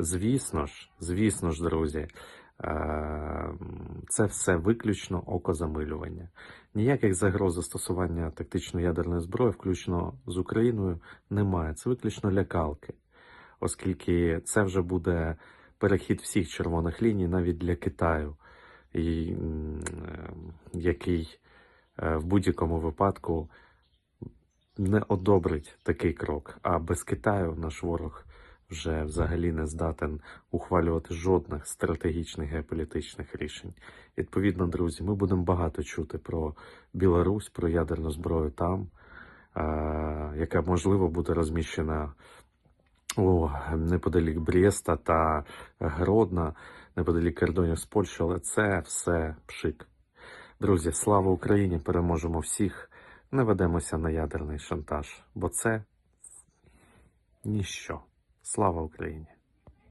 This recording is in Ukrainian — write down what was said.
Звісно ж, звісно ж, друзі, е, це все виключно окозамилювання. Ніяких загроз застосування тактичної ядерної зброї, включно з Україною, немає. Це виключно лякалки, оскільки це вже буде перехід всіх червоних ліній навіть для Китаю, і, який е, в будь-якому випадку не одобрить такий крок. А без Китаю наш ворог вже взагалі не здатен ухвалювати жодних стратегічних геополітичних рішень. Відповідно, друзі, ми будемо багато чути про Білорусь, про ядерну зброю там, яка можливо буде розміщена о, неподалік Брєста та Гродна, неподалік кордонів з Польщею, але це все пшик. Друзі, слава Україні! Переможемо всіх. Не ведемося на ядерний шантаж, бо це ніщо. Слава Україні!